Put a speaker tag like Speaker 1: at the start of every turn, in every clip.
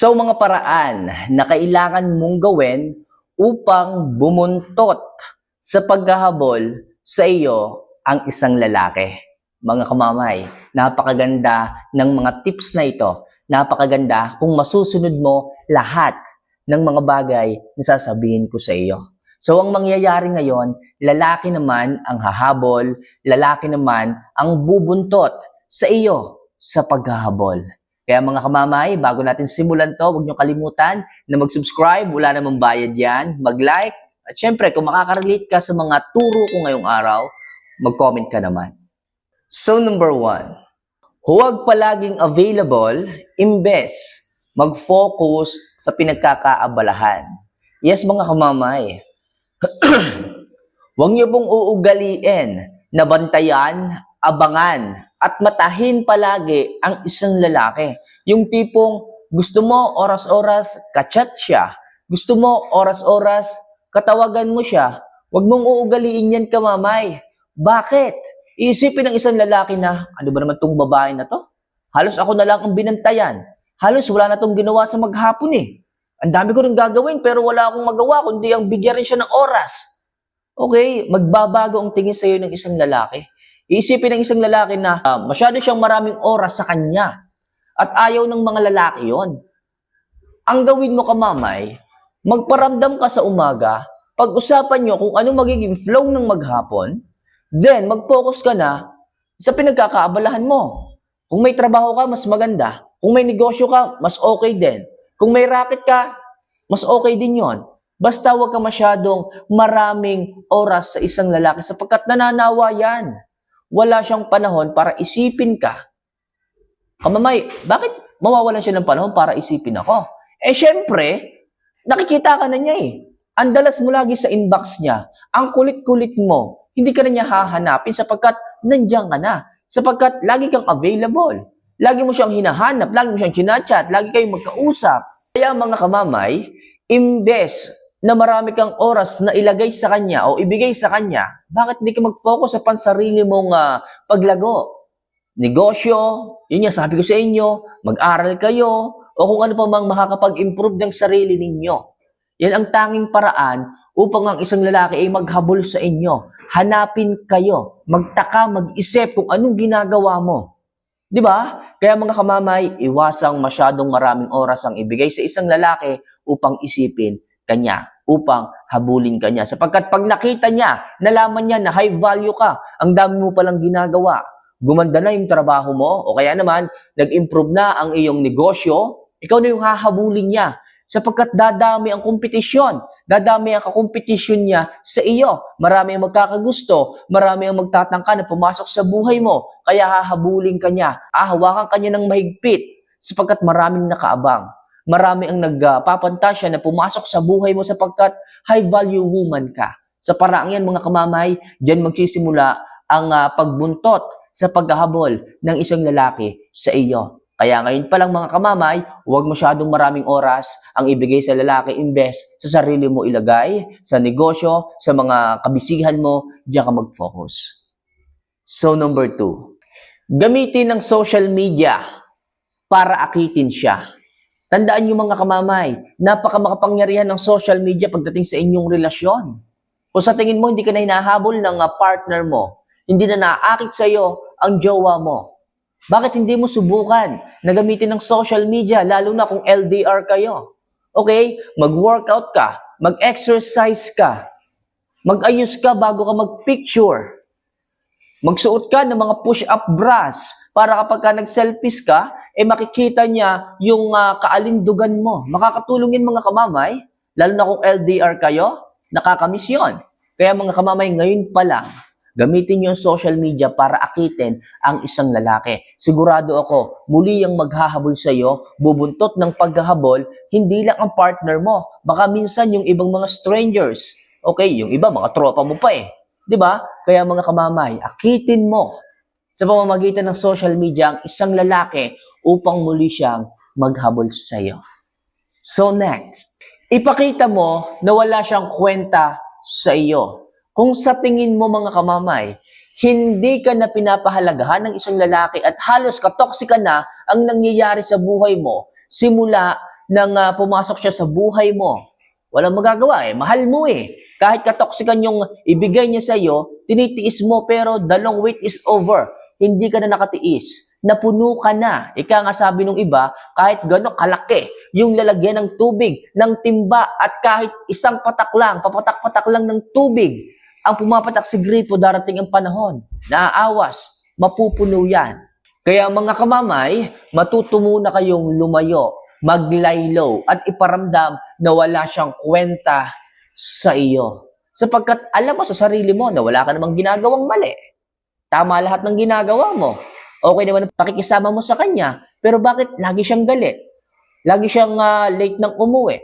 Speaker 1: So mga paraan na kailangan mong gawin upang bumuntot sa paghahabol sa iyo ang isang lalaki. Mga kamamay, napakaganda ng mga tips na ito. Napakaganda kung masusunod mo lahat ng mga bagay na sasabihin ko sa iyo. So ang mangyayari ngayon, lalaki naman ang hahabol, lalaki naman ang bubuntot sa iyo sa paghahabol. Kaya mga kamamay, bago natin simulan to, huwag niyo kalimutan na mag-subscribe, wala namang bayad yan, mag-like, at syempre kung makaka-relate ka sa mga turo ko ngayong araw, mag-comment ka naman. So number one, huwag palaging available imbes mag-focus sa pinagkakaabalahan. Yes mga kamamay, Huwag niyo pong uugaliin na bantayan, abangan, at matahin palagi ang isang lalaki. Yung tipong gusto mo oras-oras kachat siya. Gusto mo oras-oras katawagan mo siya. Huwag mong uugaliin yan kamamay. Bakit? Iisipin ng isang lalaki na, ano ba naman tong babae na to? Halos ako na lang ang binantayan. Halos wala na tong ginawa sa maghapon eh. Ang dami ko rin gagawin pero wala akong magawa kundi ang bigyan rin siya ng oras. Okay, magbabago ang tingin sa iyo ng isang lalaki. Iisipin ng isang lalaki na ah, masyado siyang maraming oras sa kanya. At ayaw ng mga lalaki yon. Ang gawin mo kamamay, magparamdam ka sa umaga, pag-usapan nyo kung ano magiging flow ng maghapon, then mag-focus ka na sa pinagkakaabalahan mo. Kung may trabaho ka, mas maganda. Kung may negosyo ka, mas okay din. Kung may racket ka, mas okay din yon. Basta huwag ka masyadong maraming oras sa isang lalaki sapagkat nananawa yan. Wala siyang panahon para isipin ka. Kamamay, bakit mawawalan siya ng panahon para isipin ako? Eh syempre, nakikita ka na niya eh. Ang dalas mo lagi sa inbox niya. Ang kulit-kulit mo. Hindi ka na niya hahanapin sapagkat nandiyan ka na. Sapagkat lagi kang available. Lagi mo siyang hinahanap, lagi mo siyang chinachat, lagi kayong magkausap. Kaya mga kamamay, imbes na marami kang oras na ilagay sa kanya o ibigay sa kanya, bakit hindi ka mag-focus sa pansarili mong ah, paglago? Negosyo, yun nga sabi ko sa inyo, mag-aral kayo, o kung ano pa mang makakapag-improve ng sarili ninyo. Yan ang tanging paraan upang ang isang lalaki ay maghabol sa inyo. Hanapin kayo, magtaka, mag-isip kung anong ginagawa mo. Di ba? Kaya mga kamamay, iwasang masyadong maraming oras ang ibigay sa isang lalaki upang isipin kanya, upang habulin kanya. Sapagkat pag nakita niya, nalaman niya na high value ka, ang dami mo palang ginagawa, gumanda na yung trabaho mo, o kaya naman, nag-improve na ang iyong negosyo, ikaw na yung hahabulin niya. Sapagkat dadami ang kompetisyon, dadami ang kakompetisyon niya sa iyo. Marami ang magkakagusto, marami ang magtatangka na pumasok sa buhay mo, kaya hahabulin ka niya, ahawakan ka niya ng mahigpit, sapagkat maraming nakaabang. Marami ang nagpapantasya na pumasok sa buhay mo sapagkat high value woman ka. Sa paraang yan mga kamamay, diyan magsisimula ang ah, pagbuntot sa paghahabol ng isang lalaki sa iyo. Kaya ngayon pa lang mga kamamay, huwag masyadong maraming oras ang ibigay sa lalaki imbes sa sarili mo ilagay, sa negosyo, sa mga kabisihan mo, diyan ka mag-focus. So number two, gamitin ng social media para akitin siya. Tandaan niyo mga kamamay, napaka makapangyarihan ng social media pagdating sa inyong relasyon. Kung sa tingin mo hindi ka na hinahabol ng ah, partner mo, hindi na naaakit sa iyo ang jowa mo. Bakit hindi mo subukan na gamitin ng social media lalo na kung LDR kayo? Okay, mag-workout ka, mag-exercise ka, mag-ayos ka bago ka mag-picture. Magsuot ka ng mga push-up bras para kapag ka nag-selfies ka, eh makikita niya yung ah, kaalindugan mo. Makakatulong mga kamamay, lalo na kung LDR kayo, nakakamiss yun. Kaya mga kamamay, ngayon pa lang, gamitin ang social media para akitin ang isang lalaki. Sigurado ako, muli ang maghahabol sa iyo, bubuntot ng paghahabol, hindi lang ang partner mo, baka minsan yung ibang mga strangers. Okay, yung iba, mga tropa mo pa eh. 'Di ba? Kaya mga kamamay, akitin mo sa pamamagitan ng social media ang isang lalaki upang muli siyang maghabol sa iyo. So next, ipakita mo na wala siyang kwenta sa iyo. Kung sa tingin mo mga kamamay, hindi ka na pinapahalagahan ng isang lalaki at halos katoksika na ang nangyayari sa buhay mo simula nang ah, pumasok siya sa buhay mo, walang magagawa eh. Mahal mo eh. Kahit katoksikan yung ibigay niya sa iyo, tinitiis mo pero the long wait is over. Hindi ka na nakatiis. Napuno ka na. Ika nga sabi nung iba, kahit gano'ng kalaki, yung lalagyan ng tubig, ng timba, at kahit isang patak lang, papatak-patak lang ng tubig, ang pumapatak si gripo, darating ang panahon. Naaawas, mapupuno yan. Kaya mga kamamay, matuto muna kayong lumayo, maglaylo, at iparamdam na wala siyang kwenta sa iyo. Sapagkat alam mo sa sarili mo na wala ka namang ginagawang mali. Tama lahat ng ginagawa mo. Okay naman ang pakikisama mo sa kanya. Pero bakit lagi siyang galit? Lagi siyang ah, late ng umuwi.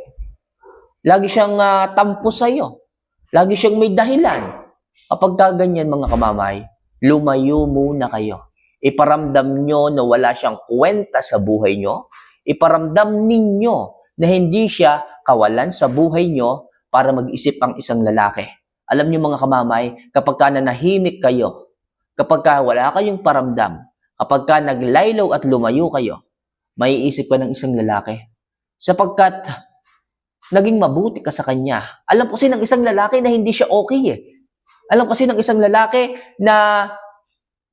Speaker 1: Lagi siyang ah, tampo sa iyo. Lagi siyang may dahilan. Kapag ka ganyan mga kamamay, lumayo muna kayo. Iparamdam nyo na wala siyang kwenta sa buhay nyo. Iparamdam ninyo na hindi siya kawalan sa buhay nyo para mag-isip ang isang lalaki. Alam niyo mga kamamay, kapag ka nanahimik kayo, kapag ka wala kayong paramdam, kapag ka naglaylaw at lumayo kayo, may isip ka ng isang lalaki. Sapagkat naging mabuti ka sa kanya. Alam kasi ng isang lalaki na hindi siya okay eh. Alam kasi ng isang lalaki na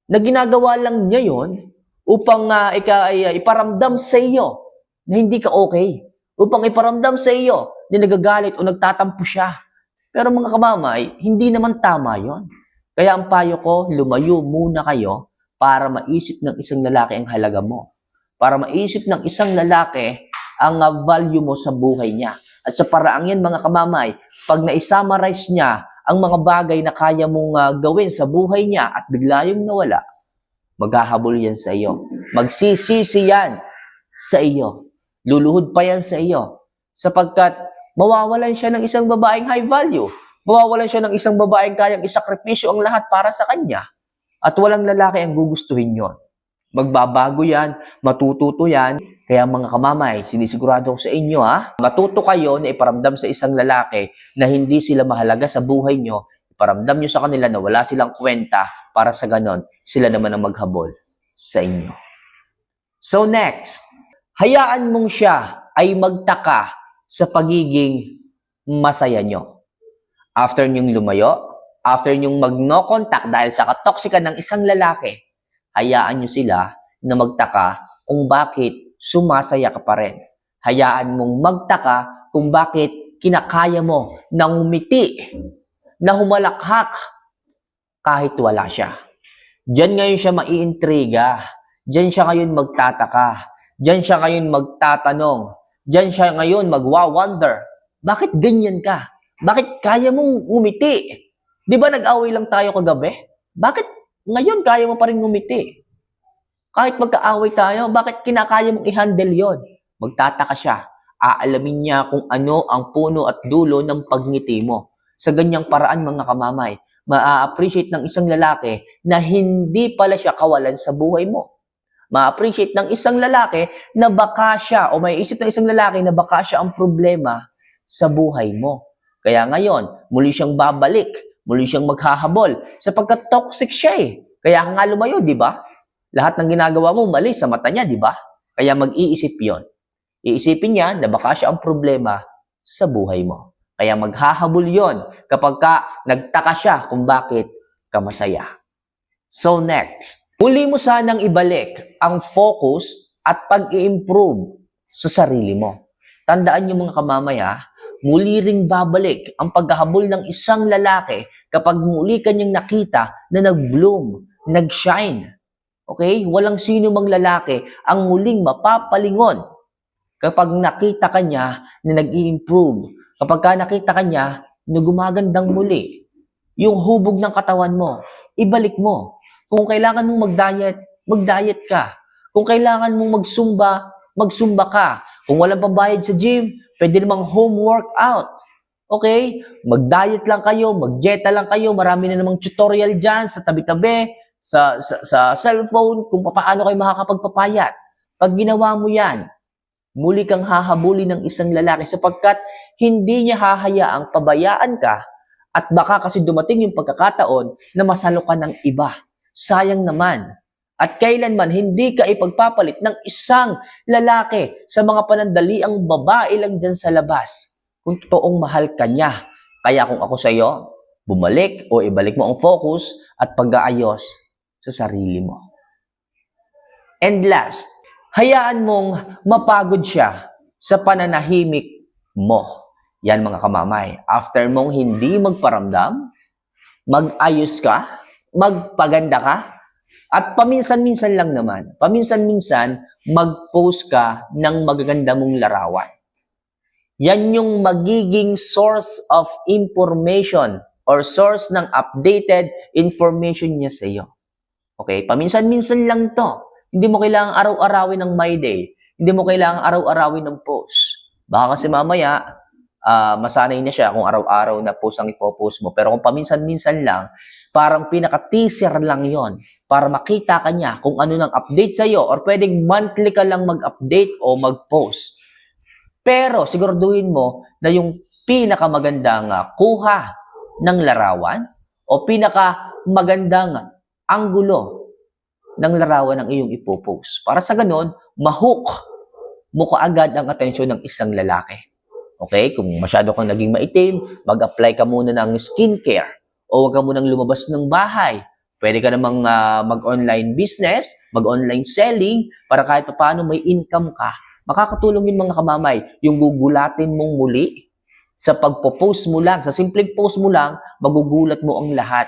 Speaker 1: na ginagawa lang niya yon upang ah, ika, ah, iparamdam sa iyo na hindi ka okay. Upang iparamdam sa iyo na nagagalit o nagtatampo siya. Pero mga kamamay, hindi naman tama yon. Kaya ang payo ko, lumayo muna kayo para maisip ng isang lalaki ang halaga mo. Para maisip ng isang lalaki ang ah, value mo sa buhay niya. At sa paraang yan mga kamamay, pag na-summarize niya ang mga bagay na kaya mong ah, gawin sa buhay niya at bigla yung nawala, maghahabol yan sa iyo. Magsisisi yan sa iyo. Luluhod pa yan sa iyo. Sapagkat mawawalan siya ng isang babaeng high value. Mawawalan siya ng isang babaeng kayang isakripisyo ang lahat para sa kanya. At walang lalaki ang gugustuhin yon. Magbabago yan, matututo yan. Kaya mga kamamay, sinisigurado ko sa inyo ha, matuto kayo na iparamdam sa isang lalaki na hindi sila mahalaga sa buhay nyo. Iparamdam nyo sa kanila na wala silang kwenta para sa ganon, sila naman ang maghabol sa inyo. So next, hayaan mong siya ay magtaka sa pagiging masaya nyo. After nyong lumayo, after nyong mag-no contact dahil sa katoksikan ng isang lalaki, hayaan nyo sila na magtaka kung bakit sumasaya ka pa rin. Hayaan mong magtaka kung bakit kinakaya mo na umiti, na humalakhak kahit wala siya. Diyan ngayon siya maiintriga. Diyan siya ngayon magtataka. Diyan siya ngayon magtatanong. Diyan siya ngayon magwa-wonder. Bakit ganyan ka? Bakit kaya mong umiti? Di ba nag-away lang tayo kagabi? Bakit ngayon kaya mo pa rin umiti? Kahit magkaaway tayo, bakit kinakaya mong i-handle yon? Magtataka siya. Aalamin niya kung ano ang puno at dulo ng pagngiti mo. Sa ganyang paraan mga kamamay, ma-appreciate ng isang lalaki na hindi pala siya kawalan sa buhay mo. Ma-appreciate ng isang lalaki na baka siya o may isip ng isang lalaki na baka siya ang problema sa buhay mo. Kaya ngayon, muli siyang babalik, muli siyang maghahabol sapagkat toxic siya eh. Kaya ka nga lumayo, di ba? Lahat ng ginagawa mo mali sa mata niya, di ba? Kaya mag-iisip yon. Iisipin niya na baka siya ang problema sa buhay mo. Kaya maghahabol yon kapag ka nagtaka siya kung bakit ka masaya. So next, huli mo sanang ibalik ang focus at pag-i-improve sa sarili mo. Tandaan niyo mga kamamaya, muli ring babalik ang paghahabol ng isang lalaki kapag muli kanyang nakita na nag-bloom, nag-shine. Okay? Walang sino mang lalaki ang muling mapapalingon kapag nakita kanya na nag-i-improve. Kapag ka nakita kanya na gumagandang muli. Yung hubog ng katawan mo, ibalik mo. Kung kailangan mong mag-diet, mag-diet ka. Kung kailangan mong magsumba, magsumba ka. Kung walang pambayad sa gym, pwede namang home workout. Okay? Mag-diet lang kayo, mag-dieta lang kayo. Marami na namang tutorial dyan sa tabi-tabi, sa, sa, sa cellphone, kung paano kayo makakapagpapayat. Pag ginawa mo yan, muli kang hahabuli ng isang lalaki sapagkat hindi niya hahayaang pabayaan ka at baka kasi dumating yung pagkakataon na masalo ka ng iba. Sayang naman. At kailanman hindi ka ipagpapalit ng isang lalaki sa mga panandaliang babae lang dyan sa labas. Kung totoong mahal ka niya. Kaya kung ako sa iyo, bumalik o ibalik mo ang focus at pag-aayos sa sarili mo. And last, hayaan mong mapagod siya sa pananahimik mo. Yan mga kamamay. After mong hindi magparamdam, mag-ayos ka, magpaganda ka, at paminsan-minsan lang naman, paminsan-minsan, mag-post ka ng magaganda mong larawan. Yan yung magiging source of information or source ng updated information niya sa iyo. Okay? Paminsan-minsan lang to. Hindi mo kailangang araw-arawin ng my day. Hindi mo kailangang araw-arawin ng post. Baka kasi mamaya, ah, masanay na siya kung araw-araw na post ang ipopost mo. Pero kung paminsan-minsan lang, parang pinaka-teaser lang yon para makita ka niya kung ano nang update sa'yo or pwedeng monthly ka lang mag-update o mag-post. Pero siguraduhin mo na yung pinakamagandang ah, kuha ng larawan o pinakamagandang anggulo ng larawan ng iyong ipopost. Para sa ganon, mahook mo kaagad ang atensyon ng isang lalaki. Okay? Kung masyado kang naging maitim, mag-apply ka muna ng skincare o huwag ka munang lumabas ng bahay. Pwede ka namang ah, mag-online business, mag-online selling, para kahit pa paano may income ka. Makakatulong yun mga kamamay, yung gugulatin mong muli sa pagpo-post mo lang, sa simpleng post mo lang, magugulat mo ang lahat.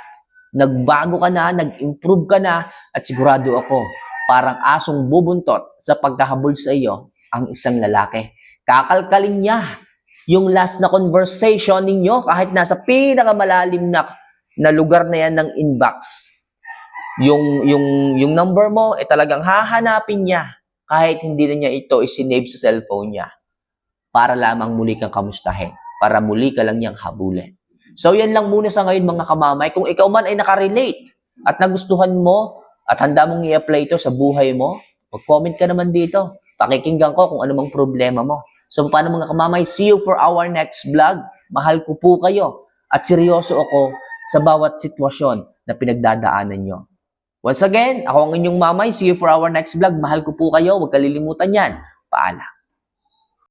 Speaker 1: Nagbago ka na, nag-improve ka na, at sigurado ako, parang asong bubuntot sa pagkahabol sa iyo ang isang lalaki. Kakalkalin niya yung last na conversation ninyo kahit nasa pinakamalalim na, na lugar na yan ng inbox. Yung, yung, yung number mo, eh talagang hahanapin niya kahit hindi na niya ito isinave sa cellphone niya para lamang muli kang kamustahin, para muli ka lang niyang habulin. So yan lang muna sa ngayon mga kamamay. Kung ikaw man ay nakarelate at nagustuhan mo at handa mong i-apply ito sa buhay mo, mag-comment ka naman dito. Pakikinggan ko kung ano mang problema mo. So paano mga kamamay, see you for our next vlog. Mahal ko po kayo at seryoso ako sa bawat sitwasyon na pinagdadaanan nyo. Once again, ako ang inyong mamay. See you for our next vlog. Mahal ko po kayo. Huwag kalilimutan yan. Paalam.